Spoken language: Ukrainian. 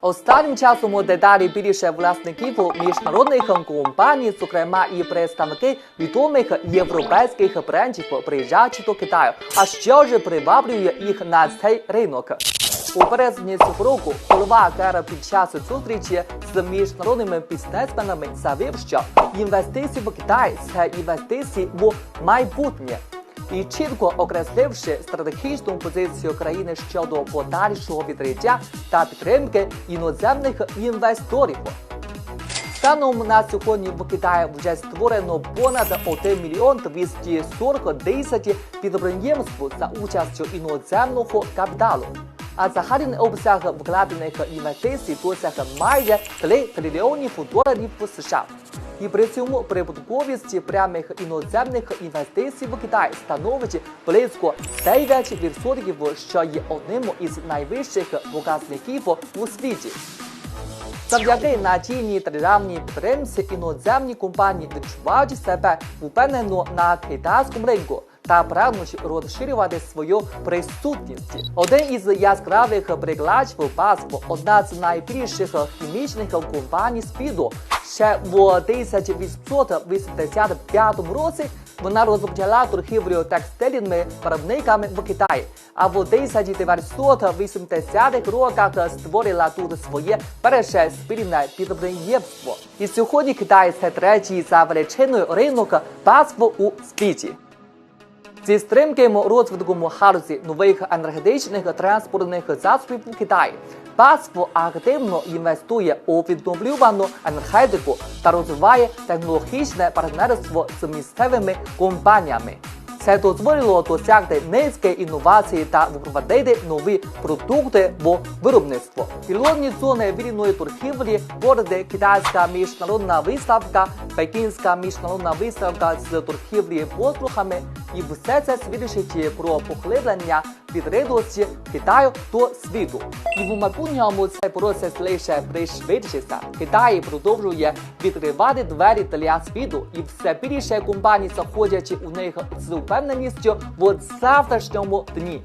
Останнім часом дедалі більше власників міжнародних компаній, зокрема і представники відомих європейських брендів, приїжджають до Китаю. А що ж приваблює їх на цей ринок? У березні цього року голова КР під час зустрічі з міжнародними бізнесменами заявив, що інвестиції в Китай це інвестиції в майбутнє і чітко окресливши стратегічну позицію країни щодо подальшого відкриття та підтримки іноземних інвесторів. Станом на сьогодні в Китаї вже створено понад 1 мільйон 240 тисяч підприємств за участю іноземного капіталу. А загальний обсяг вкладених інвестицій досяг майже 3 трильйонів доларів США. І при цьому прибутковість прямих іноземних інвестицій в Китай становить близько 9%, що є одним із найвищих показників у світі. Завдяки надійній державній підтримці іноземні компанії відчувають себе впевнено на китайському ринку та прагнуть розширювати свою присутність. Один із яскравих прикладів БАСФ – одна з найбільших хімічних компаній світу. Ще в 1885 році вона розпочала торгівлю текстильними виробниками в Китаї, а в 1980-х роках створила тут своє перше спільне підприємство. І сьогодні Китай це третій за величиною ринок БАСФ у світі. Зі стримки розвитком галузі нових енергетичних транспортних засобів Китаї БАСФ активно інвестує у відновлювану енергетику та розвиває технологічне партнерство з місцевими компаніями. Це дозволило досягти низки інновацій та впровадити нові продукти або виробництво. Пілотні зони вільної торгівлі, борди, китайська міжнародна виставка, пекінська міжнародна виставка з торгівлі послухами, І все це свідчить про поглиблення відкритості Китаю до світу. І в майбутньому цей процес лише пришвидшиться. Китай продовжує відкривати двері для світу, і все більше компаній заходячи у них з впевненістю в завтрашньому дні.